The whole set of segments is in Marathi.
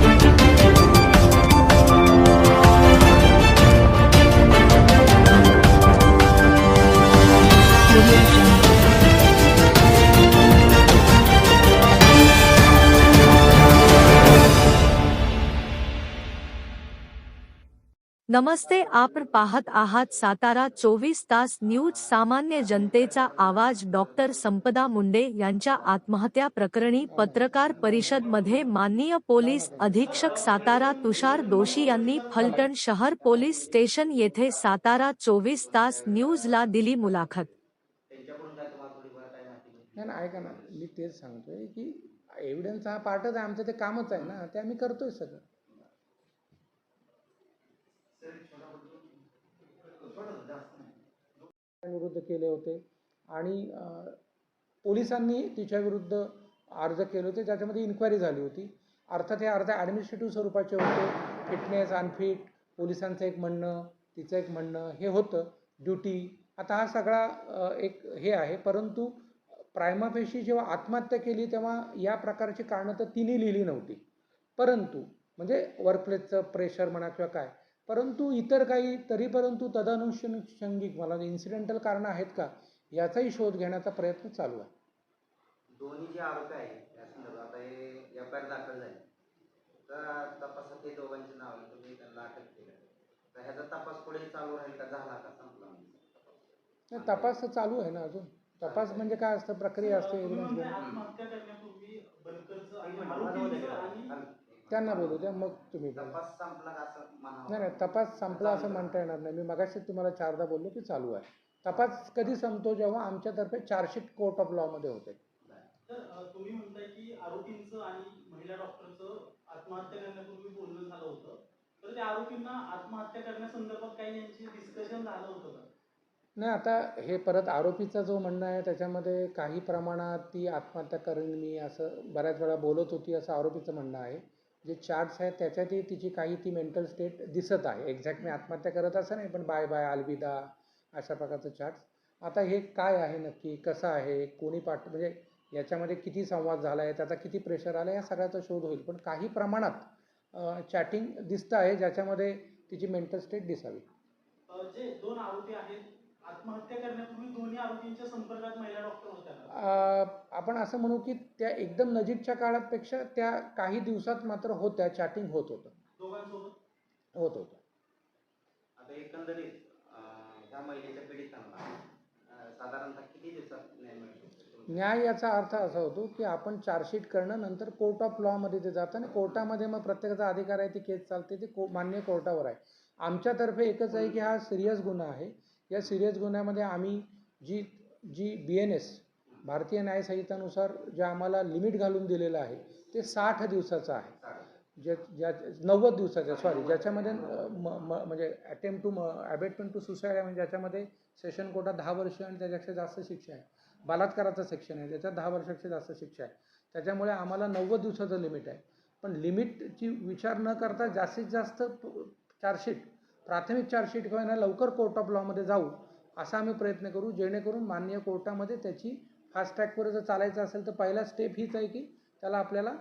Thank you. नमस्ते आपण पाहत आहात सातारा चोवीस तास न्यूज सामान्य जनतेचा आवाज. डॉक्टर संपदा मुंडे यांच्या आत्महत्या प्रकरणी पत्रकार परिषदमध्ये माननीय पोलीस अधीक्षक सातारा तुषार दोशी यांनी फलटण शहर पोलीस स्टेशन येथे सातारा चोवीस तास न्यूजला दिली मुलाखत. नाही ऐका ना मी तेच सांगतोय की एव्हिडन्स हा पार्टच आहे आमचं ते कामच आहे ना ते आम्ही करतोय सगळं. विरुद्ध केले होते. आणि पोलिसांनी तिच्याविरुद्ध अर्ज केले होते. ज्याच्यामध्ये इन्क्वायरी झाली होती. अर्थात हे अर्ज ॲडमिनिस्ट्रेटिव्ह स्वरूपाचे होते. फिटनेस अनफिट पोलिसांचं एक म्हणणं तिचं एक म्हणणं हे होतं. ड्युटी आता हा सगळा एक हे आहे. परंतु प्रायमापेशी जेव्हा आत्महत्या केली तेव्हा या प्रकारची कारणं तर तिने लिहिली नव्हती. परंतु म्हणजे वर्कप्लेसचं प्रेशर म्हणा किंवा काय परंतु इतर काही तरी परंतु तदनुषंगिक मला इन्सिडेंटल कारणं आहेत का याचाही शोध घेण्याचा प्रयत्न चालू आहे. दोन्ही जे आरोपी आहेत या संदर्भात आता हे एफ आय आर दाखल झाली. तर तपासात ते दोघांची नाव तुम्ही त्यांना अटक केलं. तर ह्याचा तपास पुढे चालू राहील का झाला का संपला म्हणजे? तपास तर चालू आहे ना अजून. तपास म्हणजे काय असतं प्रक्रिया असते तुम्ही evidence म्हणताय घेऊन. आत्महत्या करण्यापूर्वी बनकरचं आणि माझं आरोपींचं होतं आणि का? त्यांना बोलू द्या मग तुम्ही बोला. तपास संपला का असं म्हणावं? नाही नाही तपास संपला असं म्हणता येणार नाही. मी मगाशी तुम्हाला चारदा बोललो की चालू आहे. तपास कधी संपतो जेव्हा आमच्यातर्फे चार्जशीट कोर्ट ऑफ लॉमध्ये होते. तर अ, तुम्ही म्हणताय की आरोपींचं आणि महिला डॉक्टरचं आत्महत्या करण्यापूर्वी बोलणं झालं होतं. तर त्या आरोपींना आत्महत्या करण्यासंदर्भात काही यांची डिस्कशन झालं होतं का? नाही आता हे परत आरोपीचा जो म्हणणं आहे त्याच्यामध्ये काही प्रमाणात ती आत्महत्या करेन मी असं बऱ्याच वेळा बोलत होती असं आरोपीचं म्हणणं आहे. जे चार्ट्स आहेत त्याच्यातही तिची काही ती मेंटल स्टेट दिसत आहे. एक्झॅक्ट मी आत्महत्या करत असं नाही पण बाय बाय अलविदा अशा प्रकारचं चार्ट्स आता हे काय आहे नक्की? कसं आहे? कोणी पाठ म्हणजे याच्यामध्ये किती संवाद झाला आहे त्याचा किती प्रेशर आला या सगळ्याचा शोध होईल. पण काही प्रमाणात चॅटिंग दिसतं आहे ज्याच्यामध्ये तिची मेंटल स्टेट दिसावी. जे दोन आरोपी आहेत आत्महत्या करण्यापूर्वी दोन्ही आरोपींच्या संपर्कात महिला डॉक्टर आपण असं म्हणू की त्या एकदम नजीकच्या काळापेक्षा त्या काही दिवसात मात्र होत्या चॅटिंग होत होतं. दोघांसोबत? होत होतं. आता एकंदरीत अं, ह्या महिलेच्या पीडितांना अं, साधारणतः किती दिवसात न्याय मिळू शकतो न्याय याचा अर्थ असा होतो की आपण चार्जशीट करणं नंतर कोर्ट ऑफ लॉमध्ये ते जातं आणि कोर्टामध्ये मग प्रत्येकाचा अधिकार आहे ती केस चालते ती को मान्य कोर्टावर आहे. आमच्यातर्फे एकच आहे की हा सिरियस गुन्हा आहे. या सिरियस गुन्ह्यामध्ये आम्ही जी जी बी एन एस भारतीय न्यायसंहितानुसार जे आम्हाला लिमिट घालून दिलेलं आहे ते साठ दिवसाचं आहे. ज्या ज्या नव्वद दिवसाच्या सॉरी ज्याच्यामध्ये म म म्हणजे attempt to abetment to suicide आहे म्हणजे ज्याच्यामध्ये सेशन कोर्टात दहा वर्ष आणि त्याच्यापेक्षा जास्त शिक्षा आहे. बलात्काराचं सेक्शन आहे त्याच्यात दहा वर्षापेक्षा जास्त शिक्षा आहे. त्याच्यामुळे आम्हाला नव्वद दिवसाचं लिमिट आहे. पण लिमिटची विचार न करता जास्तीत जास्त चार्जशीट प्राथमिक चार्जशीट किंवा ना लवकर कोर्ट ऑफ लॉमध्ये जाऊ असा आम्ही प्रयत्न करू जेणेकरून माननीय कोर्टामध्ये त्याची फास्ट ट्रॅकवर जर चालायचं असेल तर पहिला स्टेप हीच आहे की त्याला आपल्याला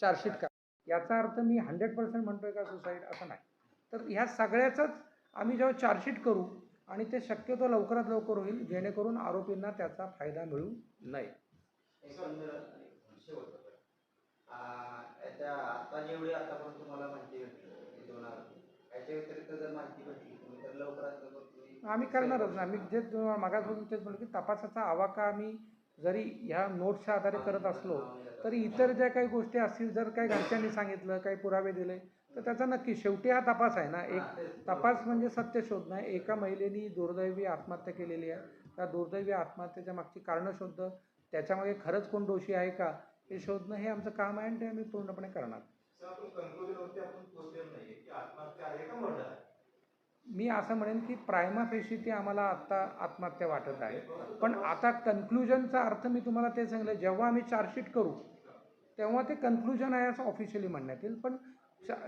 चार्जशीट का याचा अर्थ मी हंड्रेड पर्सेंट म्हणतोय का सुसाईड असं नाही. तर ह्या सगळ्याचाच आम्ही जेव्हा चार्जशीट करू आणि ते शक्यतो लवकरात लवकर होईल जेणेकरून आरोपींना त्याचा फायदा मिळू नये. आता जेवढी आतापर्यंत तुम्हाला माहिती भेटली दोन आरोपी याच्या व्यतिरिक्त जर माहिती भेटली तुम्ही तर लवकरात लवकर तुम्ही आम्ही करणारच ना आम्ही जे मागासपासून तेच म्हणलं की तपासाचा आवाका आम्ही जरी ह्या नोट्सच्या आधारे करत असलो तरी इतर ज्या काही गोष्टी असतील जर काही घरच्यांनी सांगितलं काही पुरावे दिले तर त्याचा नक्की शेवटी हा तपास आहे ना. एक तपास म्हणजे सत्य शोधणं आहे. एका महिलेनी दुर्दैवी आत्महत्या केलेली आहे. त्या दुर्दैवी आत्महत्येच्या मागची कारणं शोधणं त्याच्यामागे खरंच कोण दोषी आहे का हे शोधणं हे आमचं काम आहे आणि ते आम्ही पूर्णपणे करणार. मी असं म्हणेन की प्रायमा फेशी ती आम्हाला आत्ता आत्महत्या वाटत आहे. पण आता कन्क्लुजनचा अर्थ मी तुम्हाला ते सांगितलं जेव्हा आम्ही चार्जशीट करू तेव्हा ते कन्क्लुजन आहे असं ऑफिशियली म्हणण्यात येईल. पण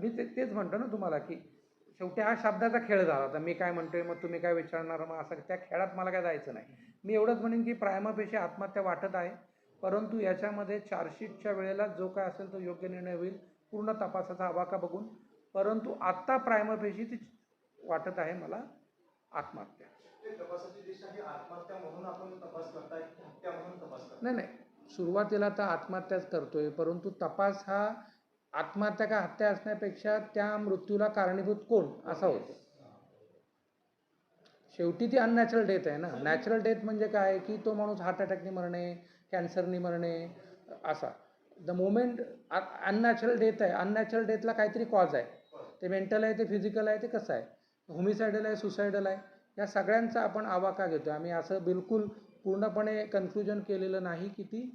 मी ते तेच म्हणतो ना तुम्हाला की शेवटी हा शब्दाचा खेळ झाला होता. मी काय म्हणतोय मग तुम्ही काय विचारणार मग असं त्या खेळात मला काय जायचं नाही. मी एवढंच म्हणेन की प्रायमा पेशी आत्महत्या वाटत आहे. परंतु याच्यामध्ये चार्जशीटच्या वेळेला जो काय असेल तो योग्य निर्णय होईल. पूर्ण तपासाचा आवाका बघून. परंतु आत्ता प्रायमापेशी ती वाटत आहे मला आत्महत्या. नाही नाही. सुरुवातीला तर आत्महत्याच करतोय परंतु तपास हा आत्महत्या का हत्या असण्यापेक्षा त्या मृत्यूला कारणीभूत कोण? असा होतो. शेवटी ती अननॅचरल डेथ आहे ना. नॅचरल डेथ म्हणजे काय? की तो माणूस हार्ट अटॅकने मरणे कॅन्सरने मरणे असा. द मोमेंट अननॅचरल डेथ आहे अननॅचरल डेथला काहीतरी कॉज आहे. ते मेंटल आहे ते फिजिकल आहे ते कसं आहे? होमिसायडल आहे सुसायडल आहे या सगळ्यांचा आपण आवाका घेतो. आम्ही असं बिलकुल पूर्णपणे कन्क्लुजन केलेलं नाही की ती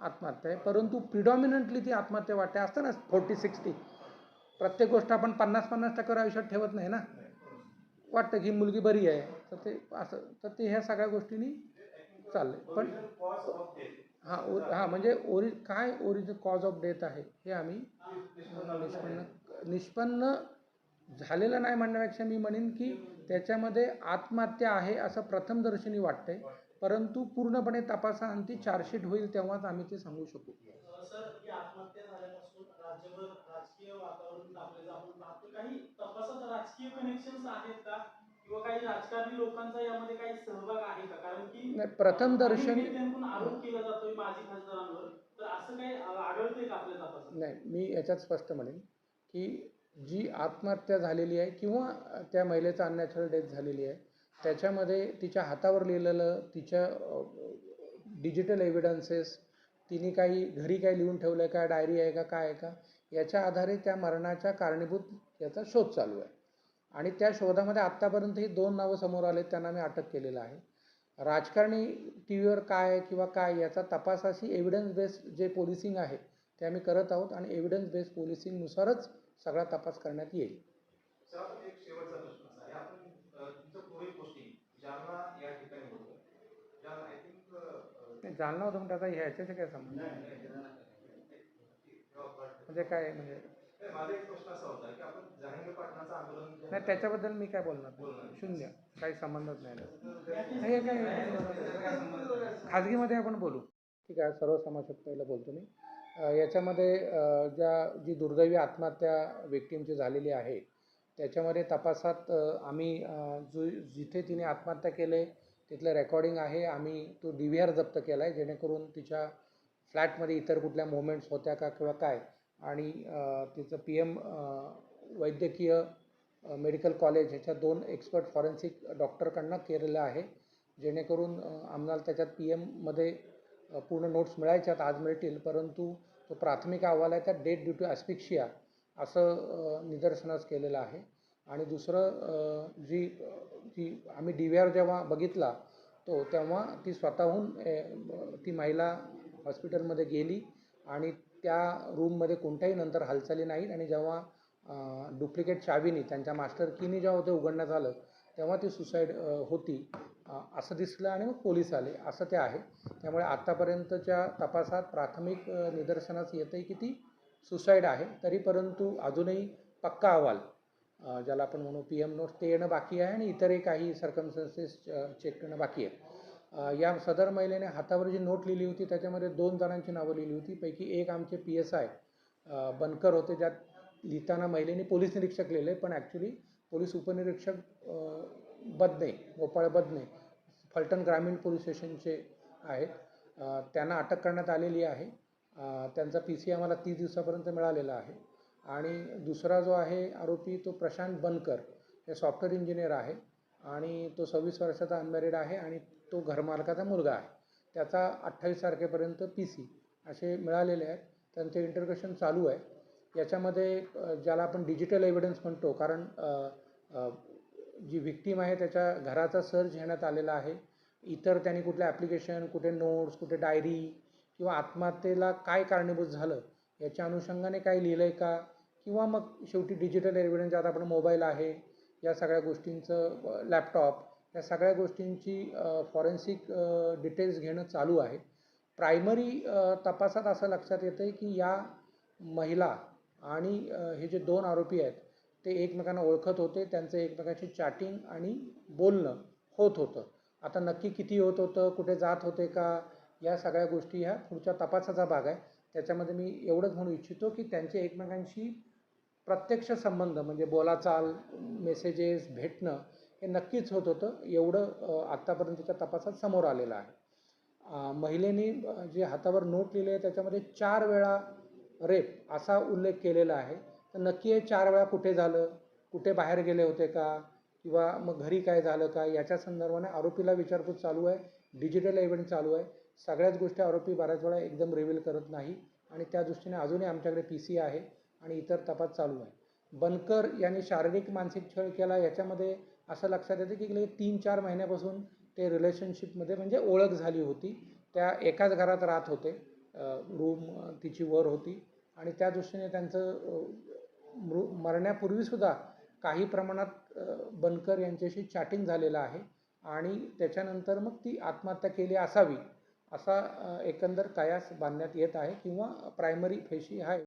आत्महत्या आहे. परंतु प्रिडॉमिनंटली ती आत्महत्या वाटते. असतं ना फोर्टी सिक्स्टी प्रत्येक गोष्ट आपण पन्नास पन्नास टक्क्यावर आयुष्यात ठेवत नाही ना. वाटतं की मुलगी बरी आहे. तर ते असं तर ते ह्या सगळ्या गोष्टींनी चाललं पण हां ओ हां म्हणजे ओरि काय ओरिजिन कॉज ऑफ डेथ आहे हे आम्ही निष्पन्न निष्पन्न झालेलं नाही म्हणण्यापेक्षा मी म्हणेन की त्याच्यामध्ये आत्महत्या आहे असं प्रथमदर्शनी वाटतंय. परंतु पूर्णपणे तपासाअंती चार्जशीट होईल तेव्हाच आम्ही ते सांगू शकू. नाही आपल्या तपासात? नाही मी याच्यात स्पष्ट म्हणेन की जी आत्महत्या झालेली आहे किंवा त्या महिलेचा अननॅचरल डेथ झालेली आहे त्याच्यामध्ये तिच्या हातावर लिहिलेलं तिच्या डिजिटल एव्हिडन्सेस तिने काही घरी काही लिहून ठेवलं आहे का डायरी आहे का काय आहे का याच्या आधारे त्या मरणाच्या कारणीभूत याचा शोध चालू आहे. आणि त्या शोधामध्ये आत्तापर्यंत ही दोन नावं समोर आले त्यांना मी अटक केलेलं आहे. राजकारणी टी व्हीवर काय आहे किंवा काय याचा तपासाशी एव्हिडन्स बेस्ड जे पोलिसिंग आहे ते आम्ही करत आहोत. आणि एव्हिडन्स बेस्ड पोलिसिंगनुसारच सगळा तपास करण्यात येईल. जालना होतं त्याचा ह्याच्याशी काय संबंध? म्हणजे काय म्हणजे? नाही त्याच्याबद्दल मी काय बोलणार. शून्य. काही संबंधच नाही हे काय खाजगीमध्ये आपण बोलू. ठीक आहे सर्व समाजात पहिलं बोलतो मी. याच्यामध्ये ज्या जी दुर्दैवी आत्महत्या व्यक्तींची झालेली आहे त्याच्यामध्ये तपासात आम्ही जो जिथे तिने आत्महत्या केले तिथलं रेकॉर्डिंग आहे आम्ही तो डी व्ही आर जप्त केला आहे जेणेकरून तिच्या फ्लॅटमध्ये इतर कुठल्या मुवमेंट्स होत्या का किंवा काय. आणि तिचं पी एम वैद्यकीय मेडिकल कॉलेज ह्याच्या दोन एक्सपर्ट फॉरेन्सिक डॉक्टरकडनं केलेलं आहे जेणेकरून आम्हाला त्याच्यात पी एममध्ये पूर्ण नोट्स मिळायच्यात आज मिळतील. परंतु तो प्राथमिक अहवाल आहे त्यात डेट ड्यू टू ॲस्पिक्शिया असं निदर्शनास केलेलं आहे. आणि दुसरं जी जी आम्ही डी व्ही आर जेव्हा बघितला तो तेव्हा ती स्वतःहून ती महिला हॉस्पिटलमध्ये गेली आणि त्या रूममध्ये कोणत्याही नंतर हालचाली नाहीत. आणि जेव्हा डुप्लिकेट चावीनी त्यांच्या मास्टर कीनी जेव्हा ते उघडण्यात आलं तेव्हा ती सुसाईड होती. असं दिसलं आणि मग पोलीस आले. असं ते आहे. त्यामुळे आत्तापर्यंतच्या तपासात प्राथमिक निदर्शनास येतं आहे की ती सुसाईड आहे. तरी परंतु अजूनही पक्का अहवाल ज्याला आपण म्हणू पी एम नोट्स ते येणं बाकी आहे आणि इतरही काही सर्कमस्टन्सेस चेक करणं बाकी आहे. या सदर महिलेने हातावर जी नोट लिहिली होती त्याच्यामध्ये दोन जणांची नावं लिहिली होती. पैकी एक आमचे पी एस आय बनकर होते ज्यात लिहिताना महिलेने पोलीस निरीक्षक लिहिले पण ॲक्च्युली पोलीस उपनिरीक्षक बदने गोपाळ बदने फलटण ग्रामीण पोलीस स्टेशनचे आहेत. त्यांना अटक करण्यात आलेली आहे. त्यांचा पी सी आम्हाला तीस दिवसापर्यंत मिळालेला आहे. आणि दुसरा जो आहे आरोपी तो प्रशांत बनकर हे सॉफ्टवेअर इंजिनियर आहे. आणि तो सव्वीस वर्षाचा अनमॅरिड आहे आणि तो घरमालकाचा मुलगा आहे. त्याचा अठ्ठावीस तारखेपर्यंत पी सी असे मिळालेले आहेत. त्यांचे इंटरग्रेशन चालू आहे. याच्यामध्ये ज्याला आपण डिजिटल एव्हिडन्स म्हणतो कारण जी विक्टीम आहे त्याच्या घराचा सर्च घेण्यात आलेला आहे. इतर त्यांनी कुठलं ॲप्लिकेशन कुठे नोट्स कुठे डायरी किंवा आत्महत्येला काय कारणीभूत झालं याच्या अनुषंगाने काय लिहिलं आहे का? किंवा मग शेवटी डिजिटल एव्हिडन्स ज्यात आपण मोबाईल आहे या सगळ्या गोष्टींचं लॅपटॉप या सगळ्या गोष्टींची फॉरेन्सिक डिटेल्स घेणं चालू आहे. प्रायमरी तपासात असं लक्षात येतं आहे की या महिला आणि हे जे दोन आरोपी आहेत ते एकमेकांना ओळखत होते त्यांचं एकमेकांशी चॅटिंग आणि बोलणं होत होतं. आता नक्की किती होत होतं कुठे जात होते का या सगळ्या गोष्टी ह्या पुढच्या तपासाचा भाग आहे. त्याच्यामध्ये मी एवढंच म्हणू इच्छितो की त्यांचे एकमेकांशी प्रत्यक्ष संबंध म्हणजे बोलाचाल मेसेजेस भेटणं हे नक्कीच होत होतं. एवढं आत्तापर्यंतच्या तपासात समोर आलेलं आहे. महिलेने जे हातावर नोट लिहिले आहे त्याच्यामध्ये चार वेळा रेप असा उल्लेख केलेला आहे. तर नक्की हे चार वेळा कुठे झालं? कुठे बाहेर गेले होते का? किंवा मग घरी काय झालं का याच्या संदर्भाने आरोपीला विचारपूस चालू आहे डिजिटल इव्हेंट चालू आहे. सगळ्याच गोष्टी आरोपी बऱ्याच वेळा एकदम रिव्हील करत नाही आणि त्या दृष्टीने अजूनही आमच्याकडे पी सी आहे आणि इतर तपास चालू आहे. बनकर यांनी शारीरिक मानसिक छळ केला याच्यामध्ये असं लक्षात येतं की गेले तीन चार महिन्यापासून ते रिलेशनशिपमध्ये म्हणजे ओळख झाली होती. त्या एकाच घरात राहत होते. रूम तिची वर होती आणि त्या दृष्टीने त्यांचं मृ मरण्यापूर्वीसुद्धा काही प्रमाणात बनकर यांच्याशी चॅटिंग झालेलं आहे. आणि त्याच्यानंतर मग ती आत्महत्या केली असावी असा एकंदर कयास बांधण्यात येत आहे किंवा प्रायमरी फेशी आहे